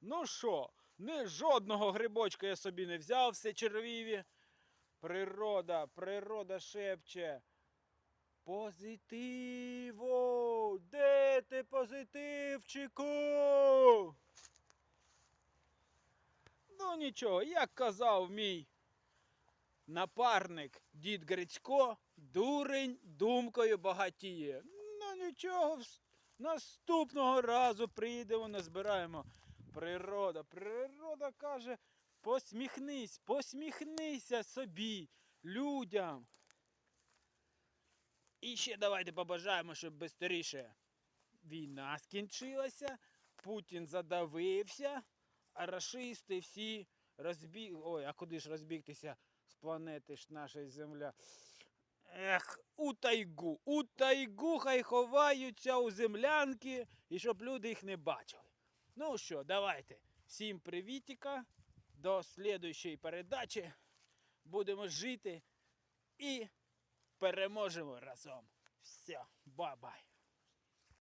Ну що, не жодного грибочка я собі не взяв, все червіві. Природа, природа шепче. Позитиво! Де ти позитивчику? Ну нічого, як казав мій напарник дід Грицько, дурень думкою багатіє. Ну нічого, наступного разу приїдемо, назбираємо. Природа, природа каже, посміхнись, посміхнися собі, людям. І ще давайте побажаємо, щоб швидше війна скінчилася, Путін задавився, а рашисти всі розбіг. Ой, а куди ж розбігтися з планети ж нашої Земля? Ех, у тайгу, у тайгу хай ховаються у землянки, і щоб люди їх не бачили. Ну що, давайте. Всім привітіка. До слідуючої передачі. Будемо жити і переможемо разом. Все, бай-бай.